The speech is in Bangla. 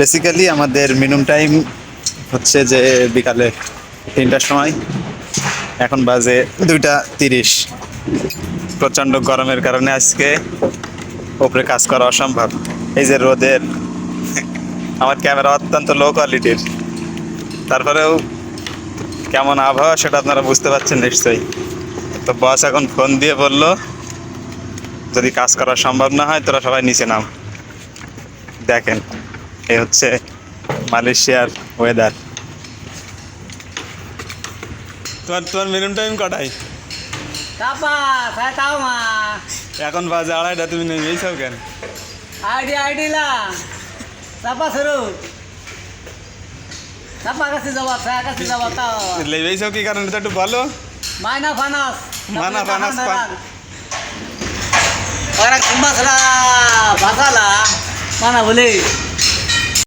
বেসিক্যালি আমাদের মিনিমাম টাইম হচ্ছে যে বিকালে তিনটার সময়। এখন বাজে দুইটা তিরিশ। প্রচণ্ড গরমের কারণে আজকে ওপরে কাজ করা অসম্ভব। এই যে রোদের, আমার ক্যামেরা অত্যন্ত লো কোয়ালিটির তারপরেও কেমন আবহাওয়া সেটা আপনারা বুঝতে পারছেন নিশ্চয়ই। তো বস এখন ফোন দিয়ে বলল, যদি কাজ করা সম্ভব না হয়, তোরা সবাই নিচে নাম। দেখেন। এই হচ্ছে মালয়েশিয়ার ওয়েদার তোমার তোমার মিনিমাম টাইম কটাই. এখন বাজে আড়াইটা তুমি নেমেইছো কেন ID ID lah. Siapa suruh? Siapa kasih jawab? Saya kasih jawab tahu. লেবেইছো কি কারণ এটা একটু বলো.